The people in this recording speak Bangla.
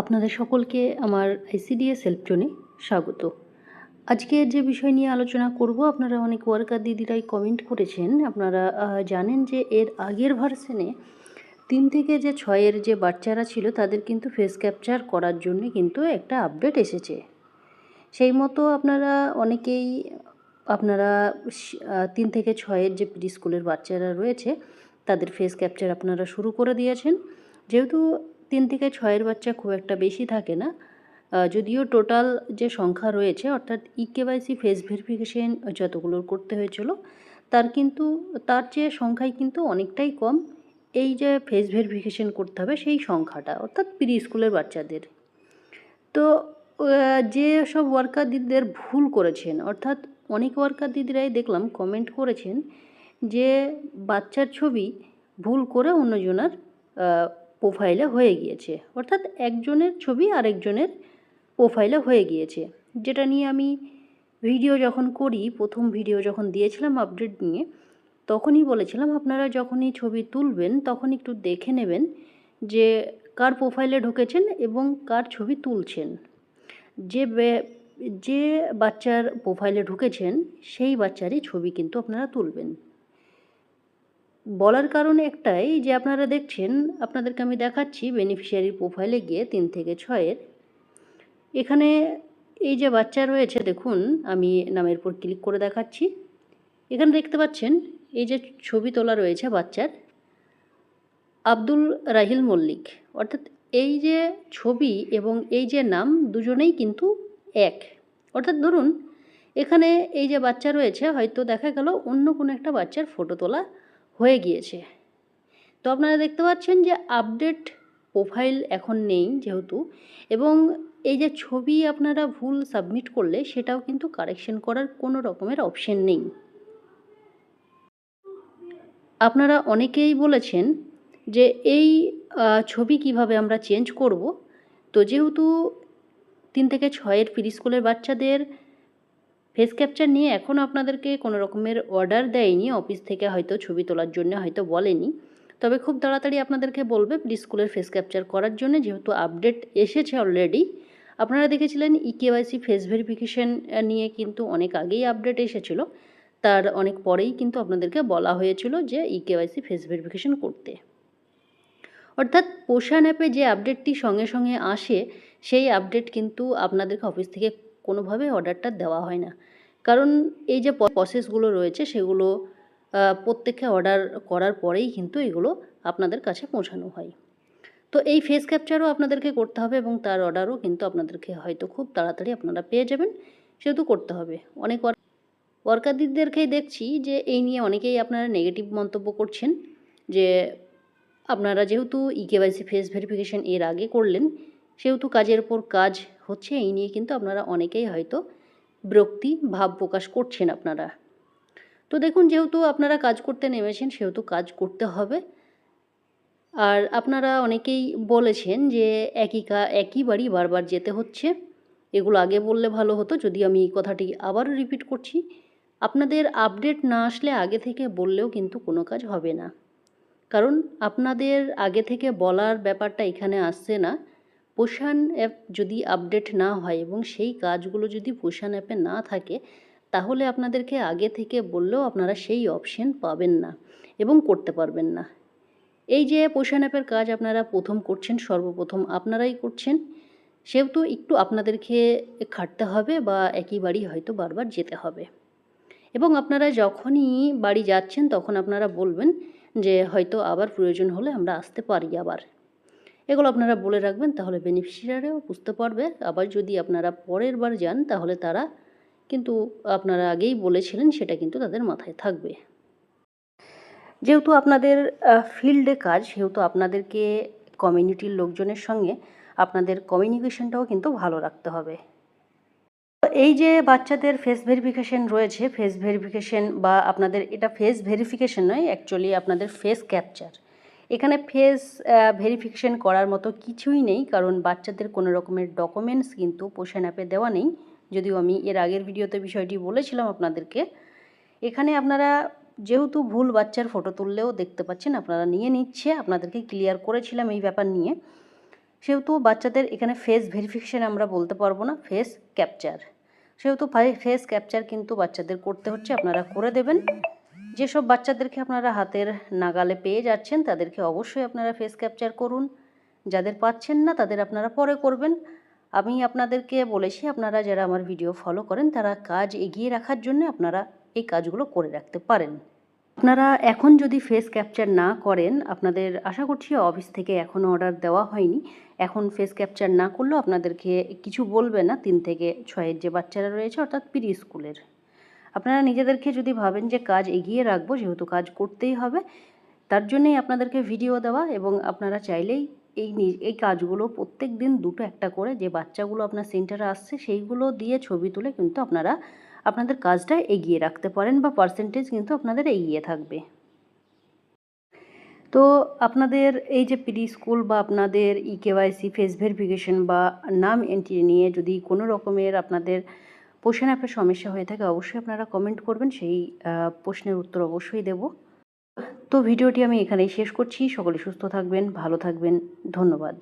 আপনাদের সকলকে আমার আইসিডিএস হেল্পজনে স্বাগত। আজকে যে বিষয় নিয়ে আলোচনা করব, আপনারা অনেক ওয়ার্কার দিদিরাই কমেন্ট করেছেন। আপনারা জানেন যে এর আগের ভার্সনে তিন থেকে যে ছয়ের যে বাচ্চারা ছিল, তাদের কিন্তু ফেস ক্যাপচার করার জন্য কিন্তু একটা আপডেট এসেছে। সেই মতো আপনারা অনেকেই, আপনারা তিন থেকে ছয়ের যে প্রি স্কুলের বাচ্চারা রয়েছে, তাদের ফেস ক্যাপচার আপনারা শুরু করে দিয়েছেন। যেহেতু তিন থেকে ছয়ের বাচ্চা খুব একটা বেশি থাকে না। যদিও টোটাল যে সংখ্যা রয়েছে, অর্থাৎ ই কেওয়াইসি ফেস ভেরিফিকেশন যতগুলোর করতে হয়েছিল, তার কিন্তু, তার চেয়ে সংখ্যাই কিন্তু অনেকটাই কম। এই যে ফেস ভেরিফিকেশন করতে হবে, সেই সংখ্যাটা, অর্থাৎ প্রি স্কুলের বাচ্চাদের। তো যে সব ওয়ার্কার দিদিদের ভুল করেছেন, অর্থাৎ অনেক ওয়ার্কার দিদিরাই দেখলাম কমেন্ট করেছেন যে, বাচ্চার ছবি ভুল করে অন্যজনের প্রোফাইলে হয়ে গিয়েছে। অর্থাৎ একজনের ছবি আরেকজনের প্রোফাইলে হয়ে গিয়েছে। যেটা নিয়ে আমি ভিডিও যখন করি, প্রথম ভিডিও যখন দিয়েছিলাম আপডেট নিয়ে, তখনই বলেছিলাম, আপনারা যখনই ছবি তুলবেন, তখন একটু দেখে নেবেন যে কার প্রোফাইলে ঢুকেছেন এবং কার ছবি তুলছেন। যে যে বাচ্চার প্রোফাইলে ঢুকেছেন, সেই বাচ্চারই ছবি কিন্তু আপনারা তুলবেন। বলার কারণ একটাই যে আপনারা দেখছেন, আপনাদেরকে আমি দেখাচ্ছি বেনিফিশিয়ারি প্রোফাইলে গিয়ে তিন থেকে ছয়ের। এখানে এই যে বাচ্চা রয়েছে, দেখুন, আমি নামের উপর ক্লিক করে দেখাচ্ছি। এখানে দেখতে পাচ্ছেন, এই যে ছবি তোলা রয়েছে বাচ্চার, আব্দুল রাহিল মল্লিক। অর্থাৎ এই যে ছবি এবং এই যে নাম দুজনেই কিন্তু এক। অর্থাৎ ধরুন, এখানে এই যে বাচ্চা রয়েছে, হয়তো দেখা গেল অন্য কোনো একটা বাচ্চার ফটো তোলা হয়ে গিয়েছে। তো আপনারা দেখতে পাচ্ছেন যে আপডেট প্রোফাইল এখন নেই যেহেতু এবং এই যে ছবি আপনারা ভুল সাবমিট করলে সেটাও কিন্তু কারেকশন করার কোনো রকমের অপশন নেই। আপনারা অনেকেই বলেছেন যে এই ছবি কীভাবে আমরা চেঞ্জ করব? তো যেহেতু তিন থেকে ছয়ের প্রি স্কুলের বাচ্চাদের ফেস ক্যাপচার নিয়ে এখনও আপনাদেরকে কোনো রকমের অর্ডার দেয়নি অফিস থেকে হয়তো ছবি তোলার জন্য হয়তো বলেনি। তবে খুব তাড়াতাড়ি আপনাদেরকে বলবে স্কুলের ফেস ক্যাপচার করার জন্য যেহেতু আপডেট এসেছে অলরেডি আপনারা দেখেছিলেন ই কেওয়াইসি ফেস ভেরিফিকেশন নিয়ে কিন্তু অনেক আগেই আপডেট এসেছিল। তার অনেক পরেই কিন্তু আপনাদেরকে বলা হয়েছিল যে ই কেওয়াইসি ফেস ভেরিফিকেশন করতে। অর্থাৎ পোষান অ্যাপে যে আপডেটটি সঙ্গে সঙ্গে আসে, সেই আপডেট কিন্তু আপনাদেরকে অফিস থেকে কোনোভাবে অর্ডারটা দেওয়া হয় না। কারণ এই যে প্রসেসগুলো রয়েছে, সেগুলো প্রত্যেককে অর্ডার করার পরেই কিন্তু এগুলো আপনাদের কাছে পৌঁছানো হয়। তো এই ফেস ক্যাপচারও আপনাদেরকে করতে হবে এবং তার অর্ডারও কিন্তু আপনাদেরকে হয়তো খুব তাড়াতাড়ি আপনারা পেয়ে যাবেন, সেহেতু করতে হবে। অনেক ওয়ার্কারদেরকেই দেখছি যে এই নিয়ে অনেকেই আপনারা নেগেটিভ মন্তব্য করছেন, যে আপনারা যেহেতু ই কেওয়াইসি ফেস ভেরিফিকেশন এর আগে করলেন, সেহেতু কাজের উপর কাজ হচ্ছে, এই নিয়ে কিন্তু আপনারা অনেকেই হয়তো বিরক্তি, ভাব প্রকাশ করছেন আপনারা। তো দেখুন, যেহেতু আপনারা কাজ করতে নেমেছেন, সেহেতু কাজ করতে হবে। আর আপনারা অনেকেই বলেছেন যে একই কা, একই বাড়ি বারবার যেতে হচ্ছে। এগুলো আগে বললে ভালো হতো, যদি আমি এই কথাটি আবারও রিপিট করছি। আপনাদের আপডেট না আসলে আগে থেকে বললেও কিন্তু কোনো কাজ হবে না। কারণ আপনাদের আগে থেকে বলার ব্যাপারটা এখানে আসছে না। পোষান অ্যাপ যদি আপডেট না হয় এবং সেই কাজগুলো যদি পোষান অ্যাপে না থাকে, তাহলে আপনাদেরকে আগে থেকে বললেও আপনারা সেই অপশন পাবেন না এবং করতে পারবেন না। এই যে পোষান অ্যাপের কাজ আপনারা প্রথম করছেন, সর্বপ্রথম আপনারাই করছেন, সেহেতু একটু আপনাদেরকে খাটতে হবে বা একই বাড়ি হয়তো বারবার যেতে হবে। এবং আপনারা যখনই বাড়ি যাচ্ছেন, তখন আপনারা বলবেন যে হয়তো আবার প্রয়োজন হলে আমরা আসতে পারি আবার। এগুলো আপনারা বলে রাখবেন, তাহলে বেনিফিশিয়ারিও বুঝতে পারবে। আবার যদি আপনারা পরের বার যান, তাহলে তারা কিন্তু আপনারা আগেই বলেছিলেন, সেটা কিন্তু তাদের মাথায় থাকবে। যেহেতু আপনাদের ফিল্ডে কাজ, সেহেতু আপনাদেরকে কমিউনিটির লোকজনের সঙ্গে আপনাদের কমিউনিকেশনটাও কিন্তু ভালো রাখতে হবে। এই যে বাচ্চাদের ফেস ভেরিফিকেশন রয়েছে ফেস ভেরিফিকেশন বা আপনাদের, এটা ফেস ভেরিফিকেশন নয় অ্যাকচুয়ালি আপনাদের ফেস ক্যাপচার এখানে ফেস ভেরিফিকেশন করার মতো কিছুই নেই, কারণ বাচ্চাদের কোনো রকমের ডকুমেন্টস কিন্তু পোষণ অ্যাপে দেওয়া নেই। যদিও আমি এর আগের ভিডিওতে বিষয়টি বলেছিলাম আপনাদেরকে। এখানে আপনারা যেহেতু ভুল বাচ্চার ফটো তুললেও দেখতে পাচ্ছেন, আপনারা নিয়ে নিচ্ছে, আপনাদেরকে ক্লিয়ার করেছিলাম এই ব্যাপার নিয়ে। সেহেতু বাচ্চাদের এখানে ফেস ভেরিফিকেশান আমরা বলতে পারব না ফেস ক্যাপচার সেহেতু ফেস ক্যাপচার কিন্তু বাচ্চাদের করতে হচ্ছে, আপনারা করে দেবেন। যেসব বাচ্চাদেরকে আপনারা হাতের নাগালে পেয়ে যাচ্ছেন, তাদেরকে অবশ্যই আপনারা ফেস ক্যাপচার করুন। যাদের পাচ্ছেন না, তাদের আপনারা পরে করবেন। আমি আপনাদেরকে বলেছি, আপনারা যারা আমার ভিডিও ফলো করেন, তারা কাজ এগিয়ে রাখার জন্য আপনারা এই কাজগুলো করে রাখতে পারেন। আপনারা এখন যদি ফেস ক্যাপচার না করেন, আপনাদের আশা করছি অফিস থেকে এখনও অর্ডার দেওয়া হয়নি। এখন ফেস ক্যাপচার না করলেও আপনাদেরকে কিছু বলবে না। তিন থেকে ছয়ের যে বাচ্চারা রয়েছে, অর্থাৎ প্রি স্কুলের আপনারা নিজেদেরকে যদি ভাবেন যে কাজ এগিয়ে রাখব, যেহেতু কাজ করতেই হবে, তার জন্যই আপনাদেরকে ভিডিও দেওয়া এবং আপনারা চাইলেই এই এই কাজগুলো প্রত্যেক দিন দুটো একটা করে যে বাচ্চাগুলো আপনার সেন্টারে আসছে, সেইগুলো দিয়ে ছবি তুলে কিন্তু আপনারা আপনাদের কাজটা এগিয়ে রাখতে পারেন বা পার্সেন্টেজ কিন্তু আপনাদের এগিয়ে থাকবে। তো আপনাদের এই যে প্রি স্কুল বা আপনাদের ই কেওয়াইসি ফেস ভেরিফিকেশন বা নাম এন্ট্রি নিয়ে যদি কোনো রকমের আপনাদের পোষণ আপনার সমস্যা হয়ে থাকে, অবশ্যই আপনারা কমেন্ট করবেন, সেই প্রশ্নের উত্তর অবশ্যই দেব। তো ভিডিওটি আমি এখানেই শেষ করছি, সকলে সুস্থ থাকবেন, ভালো থাকবেন, ধন্যবাদ।